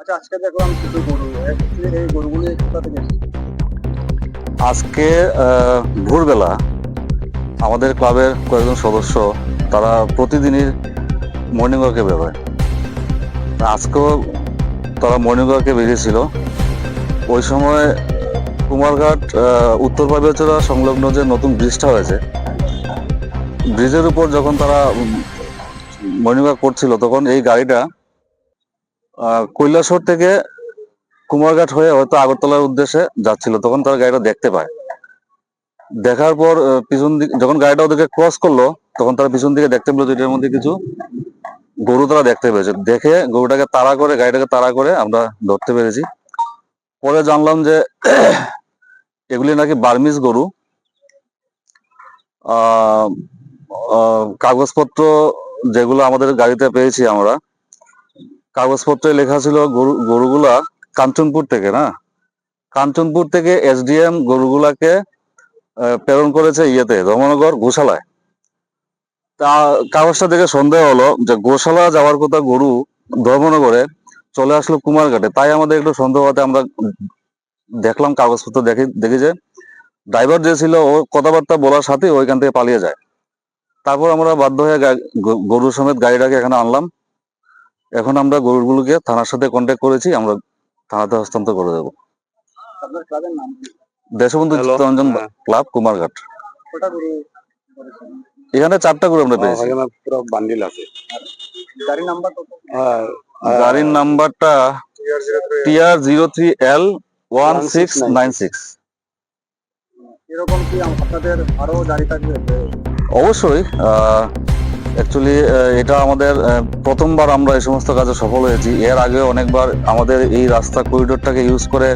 আচ্ছা আজকে দেখলাম গরু এই কোথা থেকে আজকে ভোরবেলা আমাদের ক্লাবের কয়েকজন সদস্য, তারা প্রতিদিনই মর্নিং ওয়াকে বেরোয়। আজকেও তারা মর্নিং ওয়াকে বেরিয়েছিল। ওই সময় কুমারঘাট উত্তর পাবিয়াচড়া সংলগ্ন যে নতুন ব্রিজটা হয়েছে ব্রিজের উপর যখন তারা মর্নিং ওয়াক করছিল, তখন এই গাড়িটা আহ, কৈলাসহর থেকে কুমারঘাট হয়ে হয়তো আগরতলার উদ্দেশ্যে যাচ্ছিল তখন তারা গাড়িটা দেখতে পায়। দেখার পর পিছন দিকে যখন গাড়িটা ওদেরকে ক্রস করল তখন তারা পিছন দিকে দেখতে পেল এটার মধ্যে কিছু গরু তারা দেখতে পেয়েছে। দেখে গরুটাকে তাড়া করে গাড়িটাকে তাড়া করে আমরা ধরতে পেরেছি। পরে জানলাম যে এগুলি নাকি বার্মিজ গরু। কাগজপত্র যেগুলো আমাদের গাড়িতে পেয়েছি আমরা কাগজপত্রে লেখা ছিল গরু, গরুগুলা কাঞ্চনপুর থেকে, না? কাঞ্চনপুর থেকে এসডিএম গরুগুলাকে প্রেরণ করেছে ইয়েতে ধর্মনগর গোশালায়। তা কাগজটা দেখে সন্দেহ হলো যে গোশালা যাওয়ার কথা গরু ধর্মনগরে চলে আসলো কুমারঘাটে। তাই আমাদের একটু সন্দেহ হতে আমরা দেখলাম, কাগজপত্র দেখি দেখি যে ড্রাইভার যে ছিল, ও কথাবার্তা বলার সাথে ওইখান থেকে পালিয়ে যায়। তারপর আমরা বাধ্য হয়ে গরু সমেত গাড়িটাকে এখানে আনলাম। এখন আমরা গরুগুলোকে থানার সাথে কন্ট্যাক্ট করেছি আমরা থানাতে হস্তান্তর করে দেবো। দেশবন্ধু চিত্তরঞ্জন হ্যাঁ। ক্লাব কুমারঘাট। গরু? এখানে চারটা করে আমরা পেয়েছি। পুরো বান্ডিল আছে। গাড়ির নাম্বার আর গাড়ির নাম্বারটা TR zero three L one six nine six এরকম কি আপনাদের আরও গাড়ি থাকবে? অবশ্যই অ্যাকচুয়ালি এটা আমাদের প্রথমবার আমরা এই সমস্ত কাজে সফল হয়েছি। এর আগে অনেকবার আমাদের এই রাস্তা করিডোরটাকে ইউজ করে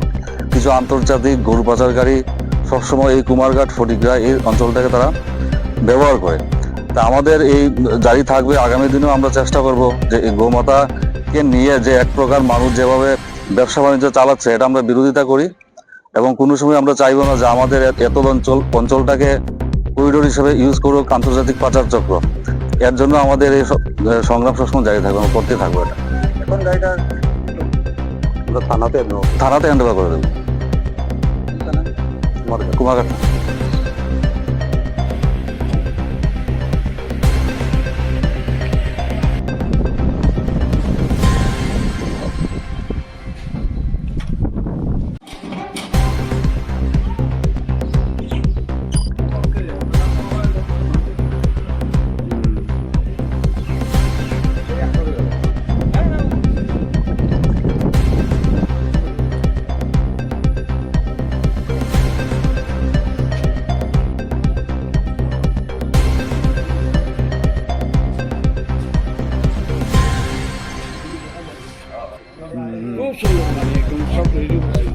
কিছু আন্তর্জাতিক গরু পাচারকারী সবসময় এই কুমারঘাট, ফটিকরা এই অঞ্চলটাকে তারা ব্যবহার করে। তা আমাদের এই জারি থাকবে, আগামী দিনেও আমরা চেষ্টা করব যে এই গোমাতাকে নিয়ে যে এক প্রকার মানুষ যেভাবে ব্যবসা বাণিজ্য চালাচ্ছে, এটা আমরা বিরোধিতা করি এবং কোনো সময় আমরা চাইব না যে আমাদের এত অঞ্চল অঞ্চলটাকে করিডোর হিসেবে ইউজ করুক আন্তর্জাতিক পাচার চক্র। এর জন্য আমাদের এই সংগ্রাম সবসময় জায়গা থাকবে আমরা করতে থাকব এটা। এখন গাড়িটা থানাতে থানাতে হ্যান্ডওভার করে দেবো। কুমারঘাট। Хорошего вам, Олег,